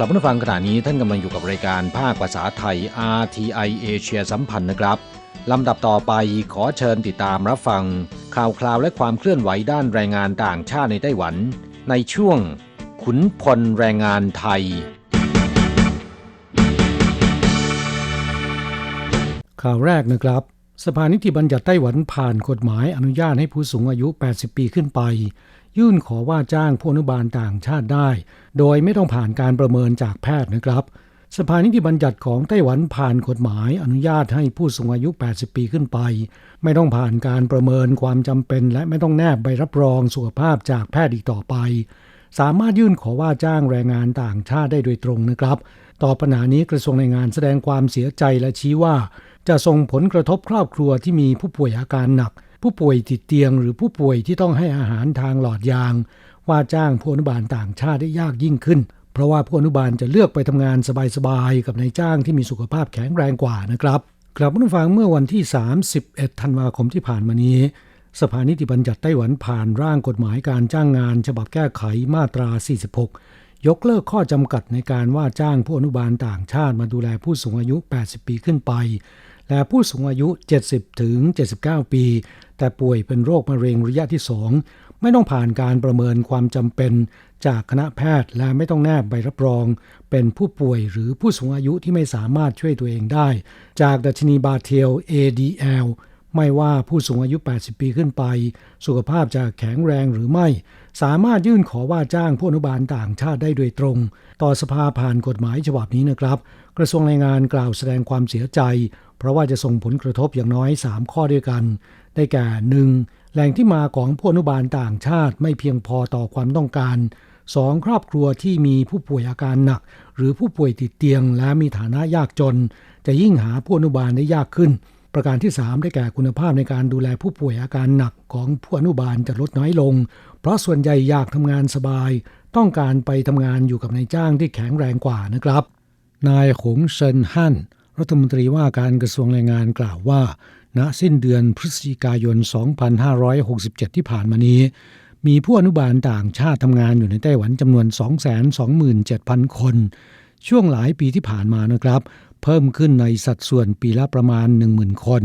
ครับผู้ฟังขณะนี้ท่านกำลังอยู่กับรายการภาคภาษาไทย RTI เอเชียสัมพันธ์นะครับลำดับต่อไปขอเชิญติดตามรับฟัง ข่าวคราวและความเคลื่อนไหวด้านแรงงานต่างชาติในไต้หวัน ในช่วง ขุนพลแรงงานไทย ข่าวแรกนะครับ สภานิติบัญญัติไต้หวันผ่านกฎหมายอนุญาตให้ผู้สูงอายุ 80 ปีขึ้นไป ยื่นขอว่าจ้างผู้อนุบาลต่างชาติได้ โดยไม่ต้องผ่านการประเมินจากแพทย์นะครับ สภานิติบัญญัติของไต้หวันผ่านกฎหมายอนุญาตให้ผู้สูงอายุ 80 ปีขึ้นไป ไม่ต้องผ่านการประเมินความจำเป็น และไม่ต้องแนบใบรับรองสุขภาพจากแพทย์อีกต่อไป สามารถยื่นขอว่าจ้างแรงงานต่างชาติได้โดยตรงนะครับ ต่อปัญหานี้กระทรวงแรงงานแสดงความเสียใจและชี้ว่า จะส่งผลกระทบครอบครัวที่มีผู้ป่วยอาการหนัก ผู้ป่วยติดเตียงหรือผู้ป่วยที่ต้องให้อาหารทางหลอดยาง ว่าจ้างผู้อนุบาลต่างชาติได้ยากยิ่งขึ้น เพราะว่าผู้อนุบาลจะเลือกไปทำงานสบายๆกับนายจ้างที่มีสุขภาพแข็งแรงกว่านะครับกลับมาฟังเมื่อวันที่ 31 ธันวาคมที่ผ่านมานี้ สภานิติบัญญัติไต้หวันผ่านร่างกฎหมายการจ้างงาน ฉบับแก้ไขมาตรา 46 ยกเลิกข้อจำกัดในการว่าจ้างผู้อนุบาลต่างชาติมาดูแลผู้สูงอายุ 80 ปีขึ้นไป และผู้สูงอายุ 70 ถึง 79 ปี แต่ป่วยเป็นโรคมะเร็งระยะที่สองไม่ต้องผ่านการประเมินความจำเป็นจากคณะแพทย์และไม่ต้องแนบใบรับรอง เป็นผู้ป่วยหรือผู้สูงอายุที่ไม่สามารถช่วยตัวเองได้ จากดัชนีบาเทล ADL ไม่ว่าผู้สูงอายุ 80 ปีขึ้นไป สุขภาพจะแข็งแรงหรือไม่ สามารถยื่นขอว่าจ้างผู้อนุบาลต่างชาติได้โดยตรง ต่อสภาผ่านกฎหมายฉบับนี้นะครับ กระทรวงแรงงานกล่าวแสดงความเสียใจ เพราะว่าจะส่งผลกระทบอย่างน้อย 3 ข้อด้วยกัน ได้แก่ 1. แหล่งที่มาของผู้อนุบาลต่างชาติไม่เพียงพอต่อความต้องการ 2. ครอบครัวที่มีผู้ป่วยอาการหนัก หรือผู้ป่วยติดเตียงและมีฐานะยากจน จะยิ่งหาผู้อนุบาลได้ยากขึ้น ประการที่ 3 ได้แก่คุณภาพในการดูแลผู้ป่วยอาการหนักของผู้อนุบาลจะลดน้อยลง เพราะส่วนใหญ่อยากทำงานสบาย ต้องการไปทำงานอยู่กับนายจ้างที่แข็งแรงกว่านะครับ นายหงเซินฮั่นรัฐมนตรีว่าการกระทรวงแรงงานกล่าวว่า ณสิ้นเดือนพฤศจิกายน 2567 ที่ผ่านมานี้ มีผู้อนุบาลต่างชาติทำงานอยู่ในไต้หวันจำนวน 227,000 คน ช่วงหลายปีที่ผ่านมานะครับ เพิ่มขึ้นในสัดส่วนปีละประมาณ 10,000 คน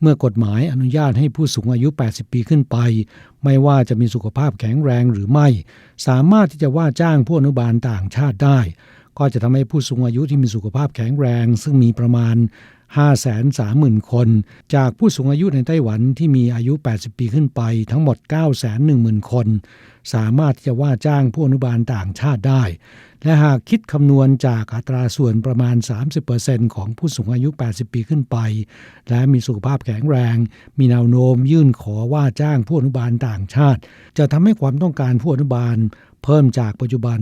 เมื่อกฎหมายอนุญาตให้ผู้สูงอายุ 80 ปีขึ้นไป ไม่ว่าจะมีสุขภาพแข็งแรงหรือไม่ สามารถที่จะว่าจ้างผู้อนุบาลต่างชาติได้ ก็จะทำให้ผู้สูงอายุที่มีสุขภาพแข็งแรง ซึ่งมีประมาณ 530,000 คน จากผู้สูงอายุในไต้หวันที่มีอายุ 80 ปีขึ้นไปทั้งหมด 910,000 คน สามารถที่จะว่าจ้างผู้อนุบาลต่างชาติได้ และหากคิดคำนวณจากอัตราส่วนประมาณ 30%ของผู้สูงอายุ 80 ปีขึ้นไป และมีสุขภาพแข็งแรง มีแนวโน้มยื่นขอว่าจ้างผู้อนุบาลต่างชาติ จะทำให้ความต้องการผู้อนุบาล เพิ่มจากปัจจุบัน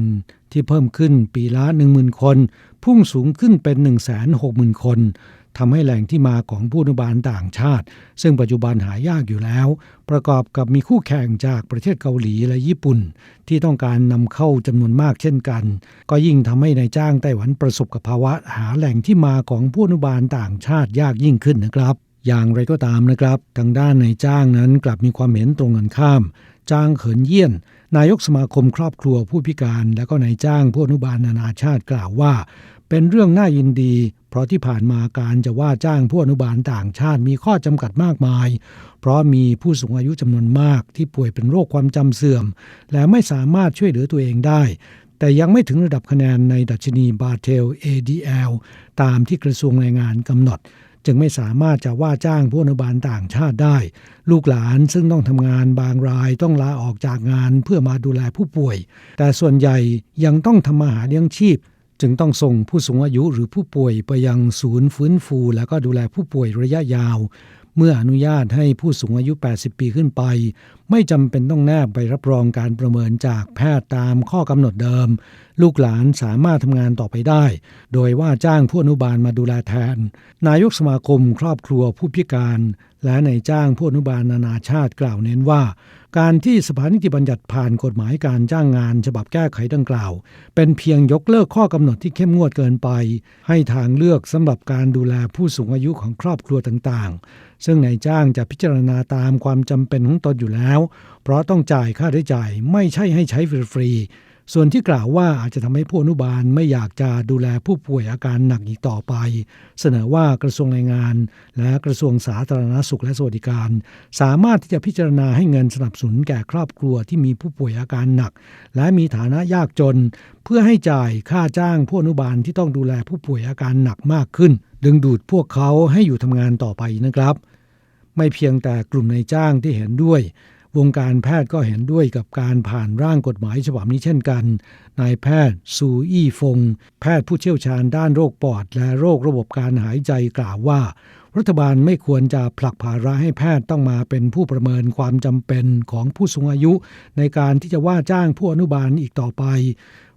ที่เพิ่มขึ้นปีละ 10,000 คน พุ่งสูงขึ้นเป็น 160,000 คน ทำให้แหล่งที่มาของผู้อนุบาลต่างชาติ ซึ่งปัจจุบันหายากอยู่แล้ว ประกอบกับมีคู่แข่งจากประเทศเกาหลีและญี่ปุ่น ที่ต้องการนำเข้าจำนวนมากเช่นกัน ก็ยิ่งทำให้ในายจ้างไต้หวันประสบกับภาวะหาแหล่งที่มาของผู้อนุบาลต่างชาติยากยิ่งขึ้นนะครับอย่างไรก็ตามนะครับ ทางด้านในายจ้างนั้นกลับมีความเห็นตรงกันข้าม จ้างเขินเยี่ยน นายกสมาคมครอบครัวผู้พิการและก็นายจ้างผู้อนุบาลนานาชาติกล่าวว่า เป็นเรื่องน่ายินดี เพราะที่ผ่านมาการจะว่าจ้างผู้อนุบาลต่างชาติมีข้อจำกัดมากมาย เพราะมีผู้สูงอายุจำนวนมากที่ป่วยเป็นโรคความจำเสื่อม และไม่สามารถช่วยเหลือตัวเองได้ แต่ยังไม่ถึงระดับคะแนนในดัชนีบาเทล ADL ตามที่กระทรวงแรงงานกำหนด จึงไม่สามารถจะว่าจ้างผู้อนุบาลต่างชาติได้ ลูกหลานซึ่งต้องทำงานบางรายต้องลาออกจากงานเพื่อมาดูแลผู้ป่วย แต่ส่วนใหญ่ยังต้องทำมาหาเลี้ยงชีพ จึงต้องส่งผู้สูงอายุหรือผู้ป่วยไปยังศูนย์ฟื้นฟู และก็ดูแลผู้ป่วยระยะยาว เมื่ออนุญาตให้ผู้สูงอายุ 80 ปีขึ้นไป ไม่จำเป็นต้องแนบใบรับรองการประเมินจากแพทย์ตามข้อกำหนดเดิม ลูกหลานสามารถทำงานต่อไปได้ โดยว่าจ้างผู้อนุบาลมาดูแลแทน นายกสมาคมครอบครัวผู้พิการ และนายจ้างผู้อนุบาลนานาชาติกล่าวเน้นว่า การที่สภานิติบัญญัติผ่านกฎหมายการจ้างงาน ฉบับแก้ไขดังกล่าว เป็นเพียงยกเลิกข้อกำหนดที่เข้มงวดเกินไป ให้ทางเลือกสำหรับการดูแลผู้สูงอายุของครอบครัวต่างๆ ซึ่งนายจ้างจะพิจารณาตามความจำเป็นของตนอยู่แล้ว เพราะต้องจ่ายค่าใช้จ่ายไม่ใช่ให้ใช้ฟรีๆ ส่วนที่กล่าวว่าอาจจะทำให้ผู้อนุบาลไม่อยากจะดูแลผู้ป่วยอาการหนักอีกต่อไป เสนอว่ากระทรวงแรงงาน และกระทรวงสาธารณสุขและสวัสดิการ สามารถที่จะพิจารณาให้เงินสนับสนุนแก่ครอบครัวที่มีผู้ป่วยอาการหนัก และมีฐานะยากจน เพื่อให้จ่ายค่าจ้างผู้อนุบาลที่ต้องดูแลผู้ป่วยอาการหนักมากขึ้น ดึงดูดพวกเขาให้อยู่ทำงานต่อไปนะครับ ไม่เพียงแต่กลุ่มนายจ้างที่เห็นด้วย วงการแพทย์ก็เห็นด้วยกับการผ่านร่างกฎหมายฉบับนี้เช่นกันนายแพทย์ซูอี้ฟง แพทย์ผู้เชี่ยวชาญด้านโรคปอด และโรคระบบการหายใจกล่าวว่า รัฐบาลไม่ควรจะผลักภาระให้แพทย์ต้องมาเป็นผู้ประเมินความจำเป็นของผู้สูงอายุ ในการที่จะว่าจ้างผู้อนุบาลอีกต่อไป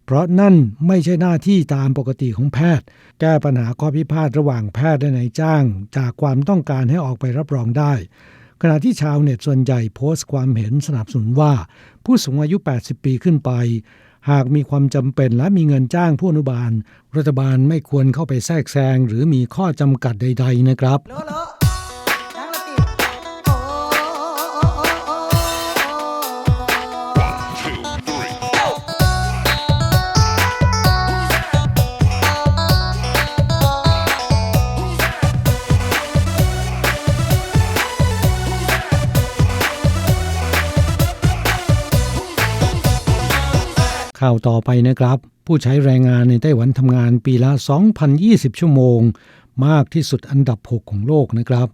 เพราะนั่นไม่ใช่หน้าที่ตามปกติของแพทย์ แก้ปัญหาข้อพิพาทระหว่างแพทย์และนายจ้าง จากความต้องการให้ออกไปรับรองได้ ขณะที่ชาวเน็ตส่วนใหญ่โพสต์ความเห็นสนับสนุนว่า ผู้สูงอายุ 80 ปีขึ้นไป หากมีความจำเป็นและมีเงินจ้างผู้อนุบาล รัฐบาลไม่ควรเข้าไปแทรกแซงหรือมีข้อจำกัดใด ๆ นะครับ ข่าวต่อไปนะครับ ผู้ใช้แรงงานในไต้หวันทำงานปีละ 2,020 ชั่วโมง มากที่สุดอันดับ 6 ของโลกนะครับ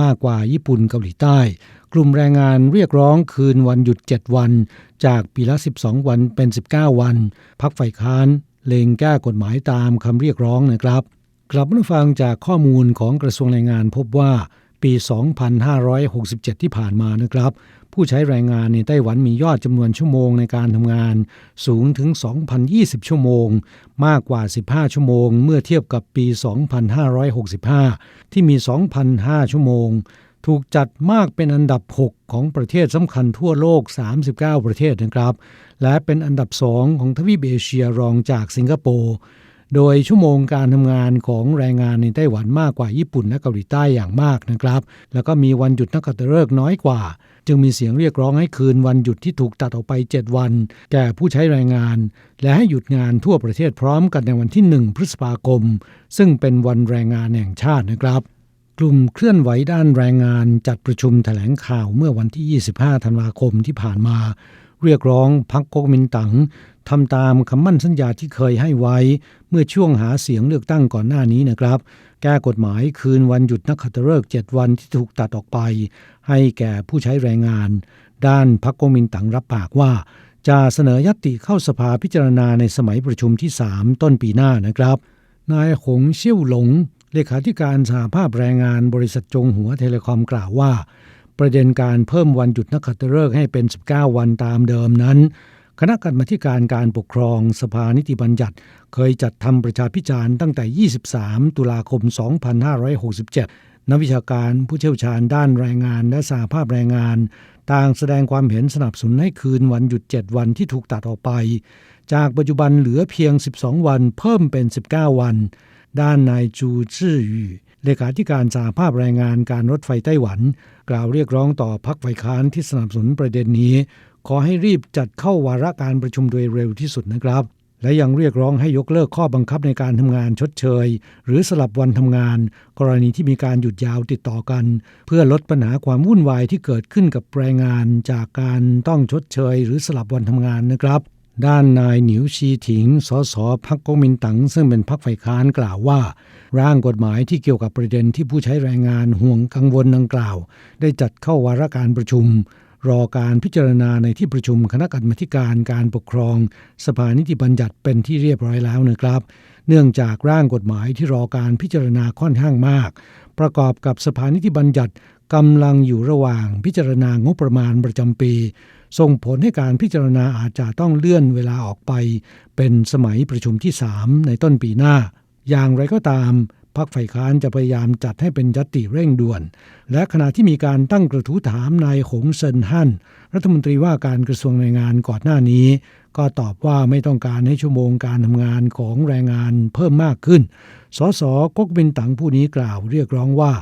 มากกว่าญี่ปุ่นเกาหลีใต้ กลุ่มแรงงานเรียกร้องคืนวันหยุด 7 วัน จากปีละ 12 วันเป็น 19 วัน พักฝ่ายค้านเลงแก้กฎหมายตามคำเรียกร้องนะครับ กลับมาฟังจากข้อมูลของกระทรวงแรงงานพบว่า ปี 2567 ที่ผ่านมานะครับ ผู้ใช้แรงงานในไต้หวันมียอดจำนวนชั่วโมงในการทำงานสูงถึง 2,020 ชั่วโมง มากกว่า 15 ชั่วโมง เมื่อเทียบกับปี 2565 ที่มี 2,005 ชั่วโมง ถูกจัดมากเป็นอันดับ 6 ของประเทศสำคัญทั่วโลก 39 ประเทศนะครับ และเป็นอันดับ 2 ของทวีปเอเชียรองจากสิงคโปร์ โดยชั่วโมงการทำงานของแรงงานในไต้หวันมากกว่าญี่ปุ่นและเกาหลีใต้อย่างมากนะครับ แล้วก็มีวันหยุดนักขัตฤกษ์น้อยกว่า จึงมีเสียงเรียกร้องให้คืนวันหยุดที่ถูกตัดออกไป 7 วัน แก่ผู้ใช้แรงงาน และให้หยุดงานทั่วประเทศพร้อมกันในวันที่ 1 พฤษภาคม ซึ่งเป็นวันแรงงานแห่งชาตินะครับกลุ่มเคลื่อนไหวด้านแรงงานจัดประชุมแถลงข่าวเมื่อวันที่ 25 ธันวาคมที่ผ่านมา เรียกร้องพรรคก๊กมินตั๋ง ทำตามคำมั่นสัญญาที่เคยให้ไว้ เมื่อช่วงหาเสียงเลือกตั้งก่อนหน้านี้นะครับ แก้กฎหมายคืนวันหยุดนักขัตฤกษ์7วันที่ถูกตัดออกไป ให้แก่ผู้ใช้แรงงาน ด้านพรรคก๊กมินตังรับปากว่า จะเสนอยติเข้าสภาพิจารณาในสมัยประชุมที่ 3 ต้นปีหน้านะครับ นายหงเชี่ยวหลงเลขาธิการสหภาพแรงงานบริษัทจงหัวเทเลคอมกล่าวว่า ประเด็นการเพิ่มวันหยุดนักขัตฤกษ์ให้เป็น 19 วันตามเดิมนั้น คณะกรรมาธิการการปกครองสภานิติบัญญัติ เคยจัดทำประชาพิจารณ์ตั้งแต่ 23 ตุลาคม 2567 นักวิชาการผู้เชี่ยวชาญด้านแรงงานและสหภาพแรงงาน ต่างแสดงความเห็นสนับสนุนให้คืนวันหยุด 7 วันที่ถูกตัดออกไป จากปัจจุบันเหลือเพียง 12 วันเพิ่มเป็น 19 วัน ด้านนายจูจื่อยู่เลขาธิการสหภาพแรงงานการรถไฟไต้หวัน กล่าวเรียกร้องต่อพรรคฝ่ายค้านที่สนับสนุนประเด็นนี้ ขอให้รีบจัดเข้าวาระการประชุมโดยเร็วที่สุดนะครับ และยังเรียกร้องให้ยกเลิกข้อบังคับในการทำงานชดเชย หรือสลับวันทำงาน กรณีที่มีการหยุดยาวติดต่อกัน เพื่อลดปัญหาความวุ่นวายที่เกิดขึ้นกับแรงงานจากการต้องชดเชย หรือสลับวันทำงานนะครับด้านนายหนิวชีถิง สสพักก๊กมินตั๋งซึ่งเป็นพักฝ่ายค้านกล่าวว่า ร่างกฎหมายที่เกี่ยวกับประเด็นที่ผู้ใช้แรงงานห่วงกังวลดังกล่าว ได้จัดเข้าวาระการประชุม รอการพิจารณาในที่ประชุมคณะกรรมการการปกครอง สภานิติบัญญัติเป็นที่เรียบร้อยแล้วนะครับ เนื่องจากร่างกฎหมายที่รอการพิจารณาค่อนข้างมาก ประกอบกับสภานิติบัญญัติกำลังอยู่ระหว่างพิจารณางบประมาณประจำปี ส่งผลให้การพิจารณาอาจจะต้องเลื่อนเวลาออกไป เป็นสมัยประชุมที่ 3 ในต้นปีหน้า อย่างไรก็ตาม พรรคฝ่ายค้านจะพยายามจัดให้เป็นยติเร่งด่วน และขณะที่มีการตั้งกระทู้ถามนายหงเซินฮั่นรัฐมนตรีว่าการกระทรวงแรงงานก่อนหน้านี้ ก็ตอบว่าไม่ต้องการให้ชั่วโมงการทำงานของแรงงานเพิ่มมากขึ้น สสก๊กบินตังผู้นี้กล่าวเรียกร้องว่า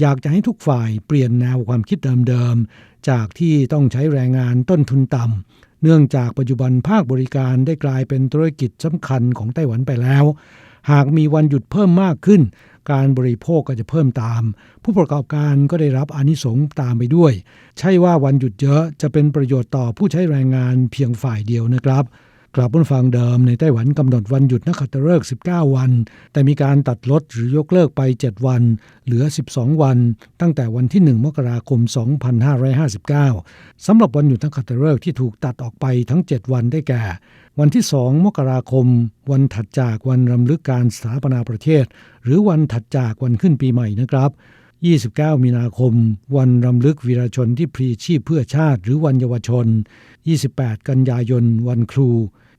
อยากจะให้ทุกฝ่ายเปลี่ยนแนวความคิดเดิมๆ จากที่ต้องใช้แรงงานต้นทุนต่ำ เนื่องจากปัจจุบันภาคบริการได้กลายเป็นธุรกิจสำคัญของไต้หวันไปแล้ว หากมีวันหยุดเพิ่มมากขึ้น การบริโภคก็จะเพิ่มตาม ผู้ประกอบการก็ได้รับอนิสงส์ตามไปด้วย ใช่ว่าวันหยุดเยอะจะเป็นประโยชน์ต่อผู้ใช้แรงงานเพียงฝ่ายเดียวนะครับกลับบนฟังเดิมในไต้หวันกำหนดวันหยุดนักขัตฤกษ์19 วัน แต่มีการตัดลดหรือยกเลิกไป 7 วัน เหลือ 12 วัน ตั้งแต่วันที่ 1 มกราคม 2559 สำหรับวันหยุดนักขัตฤกษ์ที่ถูกตัดออกไปทั้ง 7 วันได้แก่ วันที่ 2 มกราคม วันถัดจากวันรำลึกการสถาปนาประเทศ หรือวันถัดจากวันขึ้นปีใหม่นะครับ 29 มีนาคม วันรำลึกวีรชนที่พลีชีพเพื่อชาติ หรือวันเยาวชน 28 กันยายน วันครู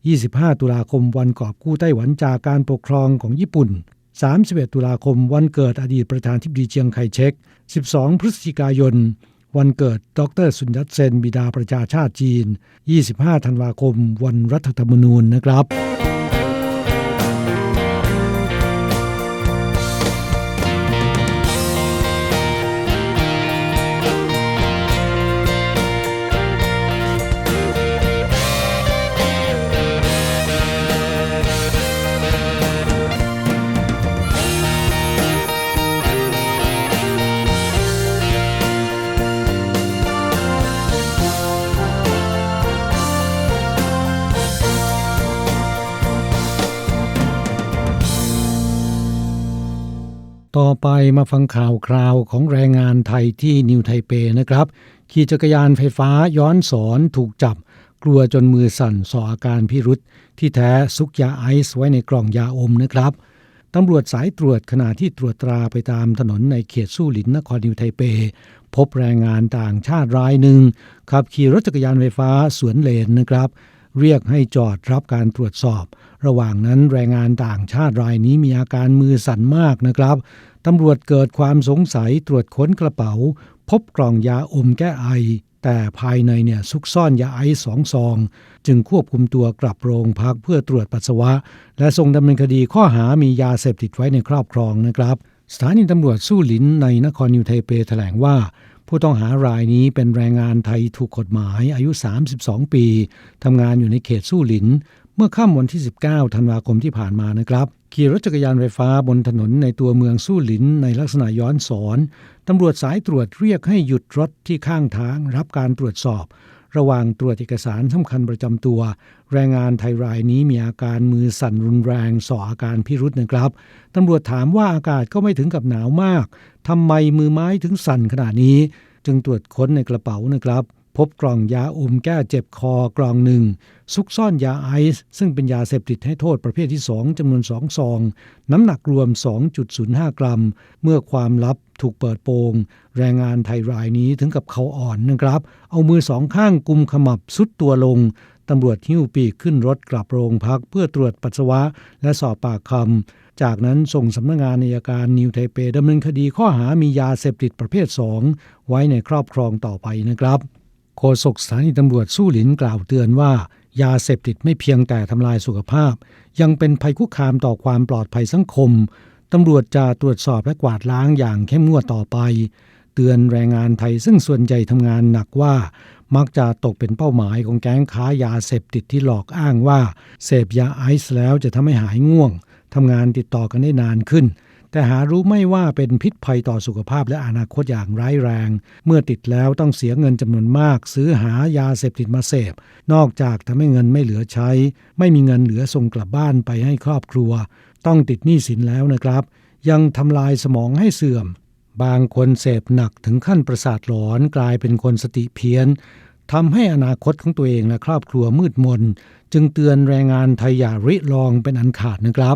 25 ตุลาคม วันกอบกู้ไต้หวันจากการปกครองของญี่ปุ่น 31 ตุลาคม วันเกิดอดีตประธานทิบดีเจียงไคเชก12 พฤศจิกายน วันเกิดดรสุนยัตเซนบิดาประชาชาติจีน 25 ธันวาคม วันรัฐธรรมนูญนะครับ ต่อไปมาฟังข่าวคราวของแรงงานไทยที่นิวไทเปนะครับ ขี่จักรยานไฟฟ้าย้อนสอนถูกจับ กลัวจนมือสั่นส่ออาการพิรุษที่แท้ซุกยาไอซ์ไว้ในกล่องยาอมนะครับตำรวจสายตรวจขณะที่ตรวจตราไปตามถนนในเขตสู้หลินนครนิวไทเป พบแรงงานต่างชาติรายหนึ่งขับขี่รถจักรยานไฟฟ้าสวนเลนนะครับ เรียกให้จอดรับการตรวจสอบ ระหว่างนั้นแรงงานต่างชาติรายนี้มีอาการมือสั่นมากนะครับตำรวจเกิดความสงสัยตรวจค้นกระเป๋า พบกล่องยาอมแก้ไอ แต่ภายในเนี่ยซุกซ่อนยาไอสองซอง จึงควบคุมตัวกลับโรงพักเพื่อตรวจปัสสาวะ และส่งดำเนินคดีข้อหามียาเสพติดไว้ในครอบครองนะครับ สถานีตำรวจสู้หลินในนครนิวไทเปแถลงว่า ผู้ต้องหารายนี้เป็นแรงงานไทยถูกกฎหมายอายุ 32 ปีทำงานอยู่ในเขตสู้หลิน เมื่อค่ำวันที่ 19 ธันวาคมที่ผ่านมานะครับ ขี่รถจักรยานไฟฟ้าบนถนนในตัวเมืองสู้หลินในลักษณะย้อนสอนตำรวจสายตรวจเรียกให้หยุดรถที่ข้างทางรับการตรวจสอบ ระหว่างตรวจเอกสารสำคัญประจำตัว แรงงานไทยรายนี้มีอาการมือสั่นรุนแรงส่ออาการพิรุษนะครับตำรวจถามว่าอากาศก็ไม่ถึงกับหนาวมากทำไมมือไม้ถึงสั่นขนาดนี้ จึงตรวจค้นในกระเป๋านะครับ พบกล่องยาอมแก้เจ็บคอกล่องหนึ่งซุกซ่อนยาไอซ์ซึ่งเป็นยาเสพติดให้โทษประเภทที่ 2จำนวน2ซอง น้ำหนักรวม 2.05 กรัม เมื่อความลับถูกเปิดโปง แรงงานไทยรายนี้ถึงกับเขาอ่อนนะครับ เอามือสองข้างกุมขมับสุดตัวลงตำรวจหิ้วปีกขึ้นรถกลับโรงพักเพื่อตรวจปัสสาวะและสอบปากคำ จากนั้นส่งสำนักงานอัยการนิวไทเปดำเนินคดีข้อหามียาเสพติดประเภท 2 ไว้ในครอบครองต่อไปนะครับ โฆษกสถานีตำรวจสู้หลินกล่าวเตือนว่า ยาเสพติดไม่เพียงแต่ทำลายสุขภาพ ยังเป็นภัยคุกคามต่อความปลอดภัยสังคมตำรวจจะตรวจสอบและกวาดล้างอย่างเข้มงวดต่อไป เตือนแรงงานไทยซึ่งส่วนใหญ่ทำงานหนักว่า มักจะตกเป็นเป้าหมายของแก๊งค้ายาเสพติดที่หลอกอ้างว่า เสพยาไอซ์แล้วจะทำให้หายง่วงทำงานติดต่อกันได้นานขึ้น แต่หารู้ไม่ว่าเป็นพิษภัยต่อสุขภาพและอนาคตอย่างร้ายแรง เมื่อติดแล้วต้องเสียเงินจำนวนมาก ซื้อหายาเสพติดมาเสพ นอกจากทำให้เงินไม่เหลือใช้ ไม่มีเงินเหลือส่งกลับบ้านไปให้ครอบครัว ต้องติดหนี้สินแล้วนะครับ ยังทำลายสมองให้เสื่อม บางคนเสพหนักถึงขั้นประสาทหลอนกลายเป็นคนสติเพี้ยนทำให้อนาคตของตัวเองและครอบครัวมืดมน จึงเตือนแรงงานไทยอย่าริลองเป็นอันขาดนะครับ